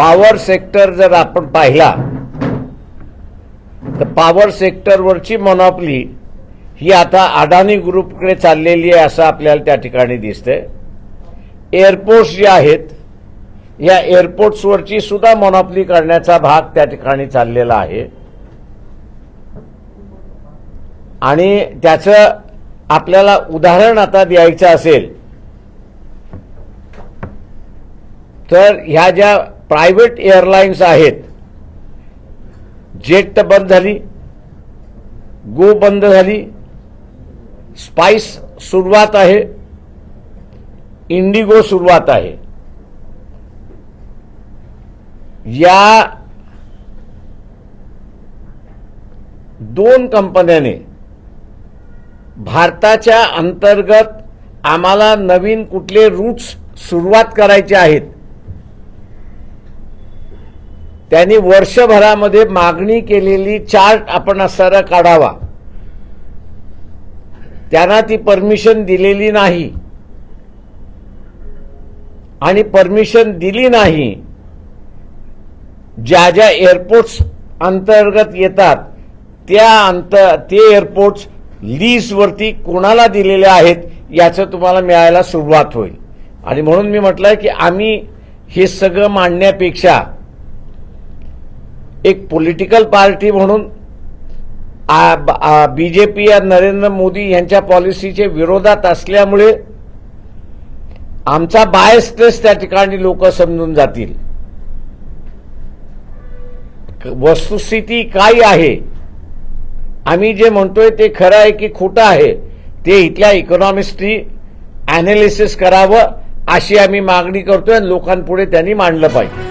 Power sector जर आपण पाहिला तर पॉवर सेक्टरवरची मोनॉपली ही आता अडाणी ग्रुपकडे चाललेली आहे असं आपल्याला त्या ठिकाणी दिसतंय. एअरपोर्ट्स जे आहेत या एअरपोर्ट्सवरची सुद्धा मोनॉपली करण्याचा भाग त्या ठिकाणी चाललेला आहे. आणि त्याचं आपल्याला उदाहरण आता द्यायचं असेल तर ह्या ज्या प्रायव्हेट एअरलाईन्स आहेत जेट बंद झाली गो बंद झाली स्पाइस सुरुवात आहे इंडिगो सुरुवात आहे. या दोन कंपन्याने भारताच्या अंतर्गत आम्हाला नवीन कुठले रूट्स सुरुवात करायचे आहेत त्यांनी वर्षभरामध्ये मागणी केलेली चार्ट आपण असणारा काढावा. त्यांना ती परमिशन दिलेली नाही. आणि परमिशन दिली नाही ज्या ज्या एअरपोर्ट्स अंतर्गत येतात त्या अंत ते एअरपोर्ट्स लीजवरती कोणाला दिलेले आहेत याचं तुम्हाला मिळायला सुरुवात होईल. आणि म्हणून मी म्हटलं की आम्ही हे सगळं मांडण्यापेक्षा एक पॉलिटिकल पार्टी म्हणून बीजेपी या नरेंद्र मोदी यांच्या पॉलिसीचे विरोधात असल्यामुळे आमचा बायसनेस त्या ठिकाणी लोक समजून जातील. वस्तुस्थिती काय आहे? आम्ही जे म्हणतोय ते खरं आहे की खोटं आहे ते इथल्या इकॉनॉमिस्टनी अनालिसिस करावं अशी आम्ही मागणी करतोय आणि लोकांपुढे त्यांनी मांडलं पाहिजे.